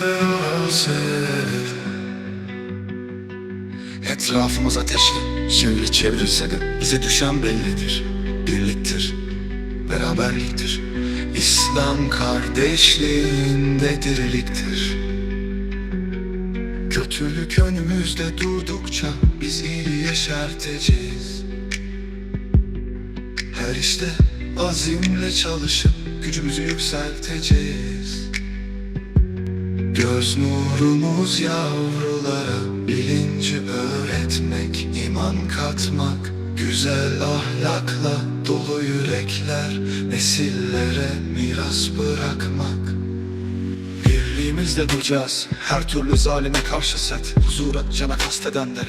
feraset Etrafımız ateşli. Şimdi çevrilse de bize düşen bellidir. Birliktir, beraberliktir. İslam kardeşliğinde diriliktir. Kötülük önümüzde durdukça biz iyi yeşerteceğiz. Her işte azimle çalışıp gücümüzü yükselteceğiz Göz nurumuz yavrulara bilinci öğretmek, iman katmak Güzel ahlakla dolu yürekler nesillere miras bırakmak Birliğimizle duracağız. Her türlü zalime karşı set. Huzura cana kastedenlere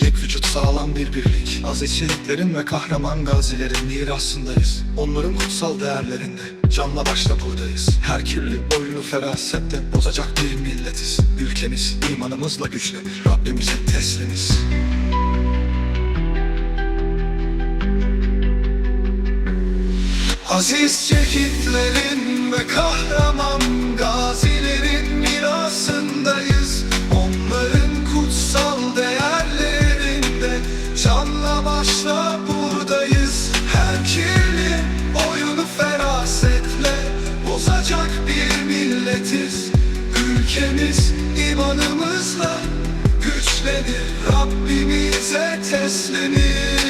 Yek vücut sağlam bir birlik. Aziz şehitlerin ve kahraman gazilerin mirasındayız. Onların kutsal değerlerinde Canla başla buradayız. Her kirli oyunu ferasette bozacak bir milletiz. Ülkemiz imanımızla güçlü Rabbimize teslimiz. Aziz şehitlerin ve kahraman Ülkemiz imanımızla güçlenir. Rabbimize teslimiz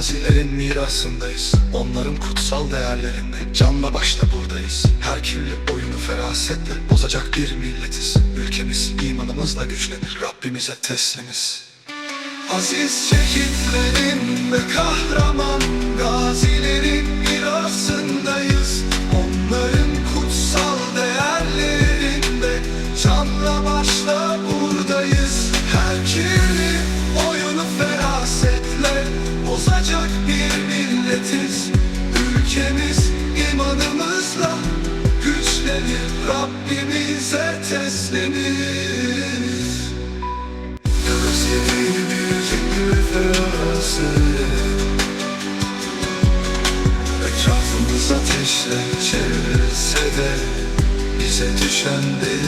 Gazilerin mirasındayız. Onların kutsal değerlerinde Canla başla buradayız. Her kirli oyunu ferasetle Bozacak bir milletiz. Ülkemiz imanımızla güçlenir Rabbimize teslimiz. Aziz şehitlerin ve kahraman gazilerin mirasındayız. Onların kutsal değerlerinde canla başla buradayız bozacak bir milletiz. Ülkemiz imanımızla güçlenir Rabbimize teslimiz. Gözleri bir feraset Etrafımız ateşle çevrilse de Bize düşen bellidir